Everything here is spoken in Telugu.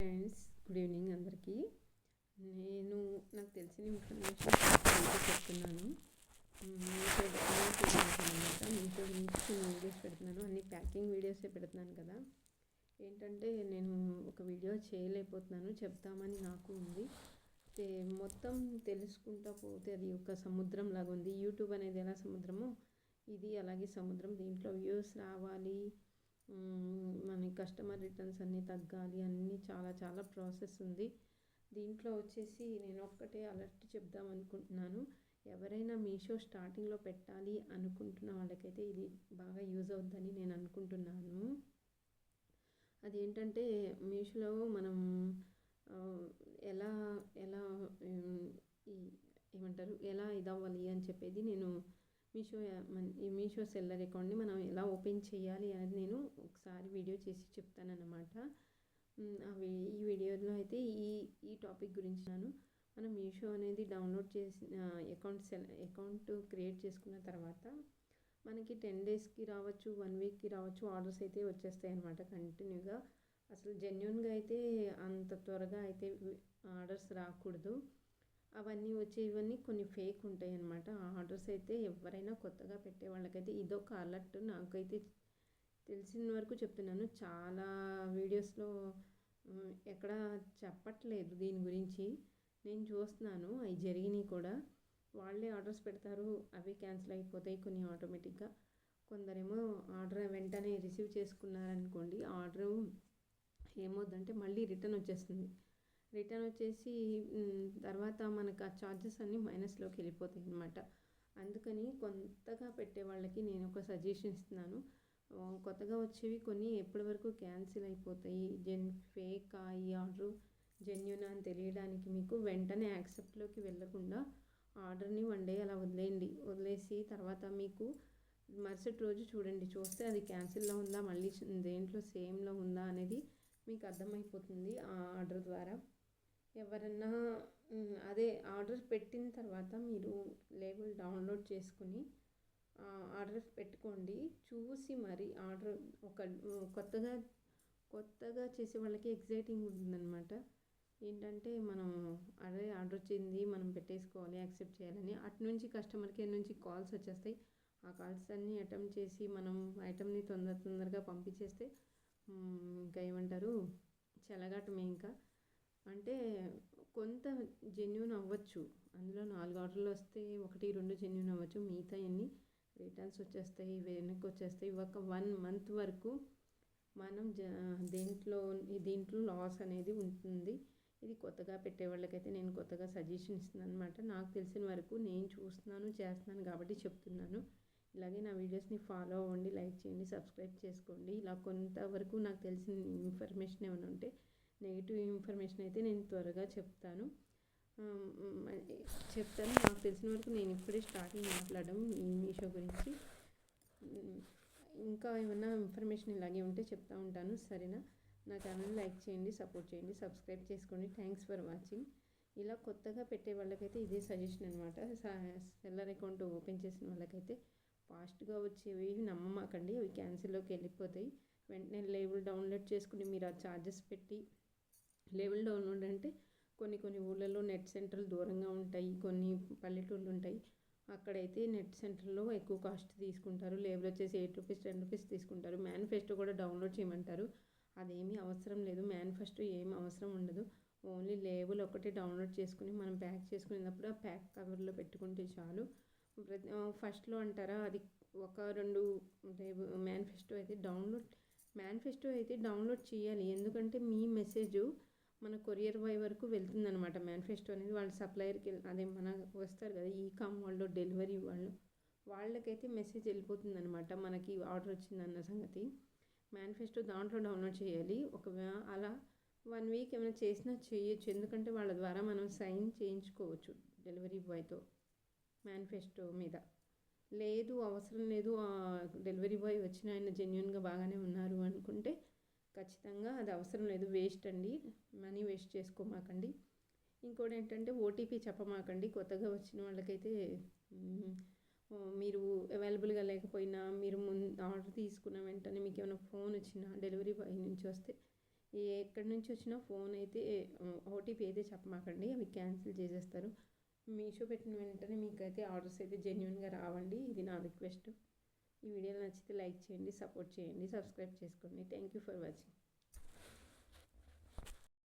ఫ్రెండ్స్ గుడ్ ఈవినింగ్ అందరికీ. నేను నాకు తెలిసిన ఇన్ఫర్మేషన్ మీతో చెప్తున్నాను అనమాట. మీతో నుంచి నేను వీడియోస్ పెడుతున్నాను అన్ని ప్యాకింగ్ వీడియోసే పెడుతున్నాను కదా. ఏంటంటే నేను ఒక వీడియో చేయలేకపోతున్నాను. చెప్తామని నాకు ఉంది. మొత్తం తెలుసుకుంటా పోతే అది ఒక సముద్రం లాగా ఉంది. యూట్యూబ్ అనేది ఎలా సముద్రమో ఇది అలాగే సముద్రం. దీంట్లో వ్యూస్ రావాలి. మనకి మన కస్టమర్ రిటర్న్స్ అన్నీ తగ్గాలి అన్నీ చాలా చాలా ప్రాసెస్ ఉంది. దీంట్లో వచ్చేసి నేను ఒక్కటే అలర్ట్ చెప్దాం అనుకుంటున్నాను. ఎవరైనా మీషో స్టార్టింగ్లో పెట్టాలి అనుకుంటున్న వాళ్ళకైతే ఇది బాగా యూజ్ అవుతుందని నేను అనుకుంటున్నాను. అదేంటంటే మీషోలో మనం ఎలా ఎలా ఏమంటారు ఎలా ఇదవ్వాలి అని చెప్పేది నేను మీషో ఈ మీషో సెల్లర్ అకౌంట్ని మనం ఎలా ఓపెన్ చేయాలి అనేది నేను ఒకసారి వీడియో చేసి చెప్తానన్నమాట. అవి ఈ వీడియోలో అయితే ఈ ఈ టాపిక్ గురించి నేను మనం మీషో అనేది డౌన్లోడ్ చేసి అకౌంట్ సెల్ అకౌంట్ క్రియేట్ చేసుకున్న తర్వాత మనకి టెన్ డేస్కి రావచ్చు వన్ వీక్కి రావచ్చు ఆర్డర్స్ అయితే వచ్చేస్తాయి అనమాట కంటిన్యూగా అసలు జెన్యున్గా అయితే అంత త్వరగా అయితే ఆర్డర్స్ రాకూడదు. అవన్నీ వచ్చే ఇవన్నీ కొన్ని ఫేక్ ఉంటాయి అన్నమాట. ఆ ఆర్డర్స్ అయితే ఎవరైనా కొత్తగా పెట్టే వాళ్ళకైతే ఇదొక అలర్ట్ నాకైతే తెలిసిన వరకు చెప్తున్నాను. చాలా వీడియోస్లో ఎక్కడ చెప్పట్లేదు దీని గురించి. నేను చూస్తున్నాను అవి జరిగినాయి కూడా. వాళ్ళే ఆర్డర్స్ పెడతారు అవి క్యాన్సిల్ అయిపోతాయి కొన్ని ఆటోమేటిక్గా కొందరేమో ఆర్డర్ వెంటనే రిసీవ్ చేసుకున్నారనుకోండి ఆర్డర్ ఏమవుద్దంటే మళ్ళీ రిటర్న్ వచ్చేస్తుంది. రిటర్న్ వచ్చేసి తర్వాత మనకు ఆ ఛార్జెస్ అన్నీ మైనస్లోకి వెళ్ళిపోతాయి అనమాట అందుకని కొత్తగా పెట్టే వాళ్ళకి నేను ఒక సజెషన్ ఇస్తున్నాను. కొత్తగా వచ్చేవి కొన్ని ఎప్పటి వరకు క్యాన్సిల్ అయిపోతాయి? జెన్ ఫేక్ ఈ ఆర్డర్ జెన్యున్ అని తెలియడానికి మీకు వెంటనే యాక్సెప్ట్లోకి వెళ్ళకుండా ఆర్డర్ని వన్ డే అలా వదిలేయండి. వదిలేసి తర్వాత మీకు మరుసటి రోజు చూడండి. చూస్తే అది క్యాన్సిల్లో ఉందా? మళ్ళీ దేంట్లో సేమ్లో ఉందా? అనేది మీకు అర్థమైపోతుంది ఆ ఆర్డర్ ద్వారా. ఎవరన్నా అదే ఆర్డర్ పెట్టిన తర్వాత మీరు లేబుల్ డౌన్లోడ్ చేసుకుని ఆర్డర్ పెట్టుకోండి. చూసి మరి ఆర్డర్ ఒక కొత్తగా కొత్తగా చేసే వాళ్ళకి ఎగ్జైటింగ్ ఉంటుందన్నమాట. ఏంటంటే మనం అదే ఆర్డర్ వచ్చింది మనం పెట్టేసుకోవాలి యాక్సెప్ట్ చేయాలని. అటు నుంచి కస్టమర్ కేర్ నుంచి కాల్స్ వచ్చేస్తాయి. ఆ కాల్స్ అన్నీ అటెంప్ట్ చేసి మనం ఐటమ్ని తొందర తొందరగా పంపించేస్తే ఇంకా ఏమంటారు చెలగాటమే ఇంకా. అంటే కొంత జెన్యున్ అవ్వచ్చు. అందులో నాలుగు ఆర్డర్లు వస్తే ఒకటి రెండు జెన్యున్ అవ్వచ్చు. మిగతా అన్ని రిటర్న్స్ వచ్చేస్తాయి వెనక్కి వచ్చేస్తాయి. ఒక వన్ మంత్ వరకు మనం జ దేంట్లో దీంట్లో లాస్ అనేది ఉంటుంది. ఇది కొత్తగా పెట్టే వాళ్ళకైతే నేను కొత్తగా సజెషన్ ఇస్తున్నాను అనమాట నాకు తెలిసిన వరకు నేను చూస్తున్నాను చేస్తున్నాను కాబట్టి చెప్తున్నాను. ఇలాగే నా వీడియోస్ని ఫాలో అవ్వండి లైక్ చేయండి సబ్స్క్రైబ్ చేసుకోండి. ఇలా కొంతవరకు నాకు తెలిసిన ఇన్ఫర్మేషన్ ఏమైనా ఉంటే నెగిటివ్ ఇన్ఫర్మేషన్ అయితే నేను త్వరగా చెప్తాను. చెప్తాను. నాకు తెలిసిన వరకు నేను ఇప్పుడే స్టార్టింగ్ మాట్లాడడం ఈ మీషో గురించి. ఇంకా ఏమైనా ఇన్ఫర్మేషన్ ఇలాగే ఉంటే చెప్తా ఉంటాను. సరేనా? నా ఛానల్ లైక్ చేయండి సపోర్ట్ చేయండి సబ్స్క్రైబ్ చేసుకోండి. థ్యాంక్స్ ఫర్ వాచింగ్ ఇలా కొత్తగా పెట్టే వాళ్ళకైతే ఇదే సజెషన్ అనమాట సెల్లర్ అకౌంట్ ఓపెన్ చేసిన వాళ్ళకైతే ఫాస్ట్గా వచ్చేవి నమ్మమాకండి. అవి క్యాన్సిల్లోకి వెళ్ళిపోతాయి. వెంటనే లేబుల్ డౌన్లోడ్ చేసుకుని మీరు ఆ ఛార్జెస్ పెట్టి లేబుల్ డౌన్లోడ్ అంటే కొన్ని కొన్ని ఊళ్ళల్లో నెట్ సెంటర్లు దూరంగా ఉంటాయి కొన్ని పల్లెటూళ్ళు ఉంటాయి. అక్కడైతే నెట్ సెంటర్లో ఎక్కువ కాస్ట్ తీసుకుంటారు. లేబుల్ వచ్చేసి ఎయిట్ రూపీస్ టెన్ రూపీస్ తీసుకుంటారు. మేనిఫెస్టో కూడా డౌన్లోడ్ చేయమంటారు. అదేమీ అవసరం లేదు. మేనిఫెస్టో ఏం అవసరం ఉండదు. ఓన్లీ లేబుల్ ఒకటి డౌన్లోడ్ చేసుకుని మనం ప్యాక్ చేసుకునేటప్పుడు ఆ ప్యాక్ కవర్లో పెట్టుకుంటే చాలు. ప్రతి ఫస్ట్లో అంటారా? అది ఒక రెండు మేనిఫెస్టో అయితే డౌన్లోడ్ మేనిఫెస్టో అయితే డౌన్లోడ్ చేయాలి. ఎందుకంటే మీ మెసేజ్ మన కొరియర్ బాయ్ వరకు వెళ్తుందనమాట మేనిఫెస్టో అనేది వాళ్ళ సప్లయర్కి అదే మన వస్తారు కదా ఈ కామ్ వాళ్ళు డెలివరీ వాళ్ళు. వాళ్ళకైతే మెసేజ్ వెళ్ళిపోతుందనమాట మనకి ఆర్డర్ వచ్చిందన్న సంగతి. మేనిఫెస్టో దాంట్లో డౌన్లోడ్ చేయాలి. ఒకవేళ అలా వన్ వీక్ ఏమైనా చేసినా చేయొచ్చు. ఎందుకంటే వాళ్ళ ద్వారా మనం సైన్ చేయించుకోవచ్చు డెలివరీ బాయ్తో మేనిఫెస్టో మీద. లేదు అవసరం లేదు డెలివరీ బాయ్ వచ్చిన ఆయన జెన్యున్గా బాగానే ఉన్నారు అనుకుంటే ఖచ్చితంగా అది అవసరం లేదు వేస్ట్ అండి. మనీ వేస్ట్ చేసుకోమాకండి. ఇంకోటి ఏంటంటే ఓటీపీ చెప్పమాకండి. కొత్తగా వచ్చిన వాళ్ళకైతే మీరు అవైలబుల్గా లేకపోయినా మీరు ముందు ఆర్డర్ తీసుకున్న వెంటనే మీకు ఏమైనా ఫోన్ వచ్చినా డెలివరీ బాయ్ నుంచి వస్తే ఎక్కడి నుంచి వచ్చినా ఫోన్ అయితే ఓటీపీ అయితే చెప్పమాకండి. అవి క్యాన్సిల్ చేసేస్తారు. మీషో పెట్టిన వెంటనే మీకైతే ఆర్డర్స్ అయితే జెన్యున్గా రావండి. ఇది నా రిక్వెస్ట్. ఈ వీడియో నచ్చితే లైక్ చేయండి సపోర్ట్ చేయండి సబ్స్క్రైబ్ చేసుకోండి. Thank you for watching